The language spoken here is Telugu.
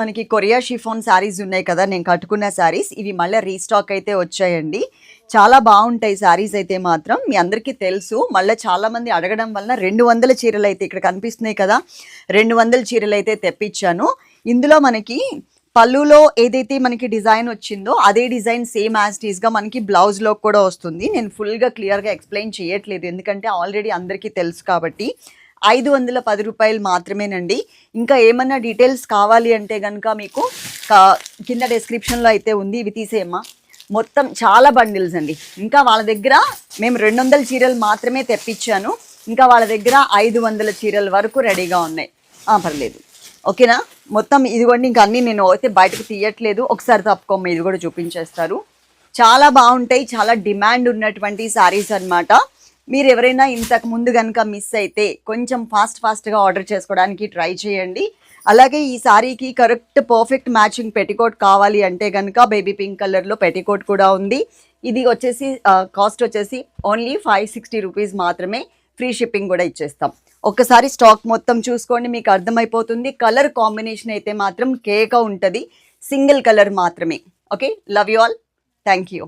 మనకి కొరియా షిఫోన్ శారీస్ ఉన్నాయి కదా నేను కట్టుకున్న శారీస్. ఇవి మళ్ళీ రీస్టాక్ అయితే వచ్చాయండి. చాలా బాగుంటాయి శారీస్ అయితే మాత్రం. మీ అందరికీ తెలుసు. మళ్ళీ చాలా మంది అడగడం వలన రెండు వందల చీరలు అయితే ఇక్కడ కనిపిస్తున్నాయి కదా రెండు వందల చీరలు అయితే తెప్పించాను. ఇందులో మనకి పళ్ళులో ఏదైతే మనకి డిజైన్ వచ్చిందో అదే డిజైన్ సేమ్ యాజ్ టీస్గా మనకి బ్లౌజ్లో కూడా వస్తుంది. నేను ఫుల్గా క్లియర్గా ఎక్స్ప్లెయిన్ చేయట్లేదు. ఎందుకంటే ఆల్రెడీ అందరికీ తెలుసు కాబట్టి. ఐదు వందల పది రూపాయలు మాత్రమేనండి. ఇంకా ఏమన్నా డీటెయిల్స్ కావాలి అంటే కనుక మీకు కింద డిస్క్రిప్షన్లో అయితే ఉంది. ఇవి తీసేయమ్మా. మొత్తం చాలా బండిల్స్ అండి. ఇంకా వాళ్ళ దగ్గర మేము రెండు వందల చీరలు మాత్రమే తెప్పించాను. ఇంకా వాళ్ళ దగ్గర ఐదు వందల చీరల వరకు రెడీగా ఉన్నాయి. పర్లేదు. ఓకేనా? మొత్తం ఇదిగోండి ఇంకా అన్నీ నేను అయితే బయటకు తీయట్లేదు. ఒకసారి తప్పుకోమ్మ ఇది కూడా చూపించేస్తారు. చాలా బాగుంటాయి. చాలా డిమాండ్ ఉన్నటువంటి శారీస్ అన్నమాట. మీరు ఎవరైనా ఇంతకు ముందు కనుక మిస్ అయితే కొంచెం ఫాస్ట్ ఫాస్ట్గా ఆర్డర్ చేసుకోవడానికి ట్రై చేయండి. అలాగే ఈ సారీకి కరెక్ట్ పర్ఫెక్ట్ మ్యాచింగ్ పెటికోట్ కావాలి అంటే కనుక బేబీ పింక్ కలర్లో పెటికోట్ కూడా ఉంది. ఇది వచ్చేసి కాస్ట్ వచ్చేసి ఓన్లీ ఫైవ్ సిక్స్టీ రూపీస్ మాత్రమే ఫ్రీ షిప్పింగ్ కూడా ఇచ్చేస్తాం. ఒక్కసారి స్టాక్ మొత్తం చూసుకోండి మీకు అర్థమైపోతుంది. కలర్ కాంబినేషన్ అయితే మాత్రం కేక ఉంటుంది. సింగిల్ కలర్ మాత్రమే. Okay love you all thank you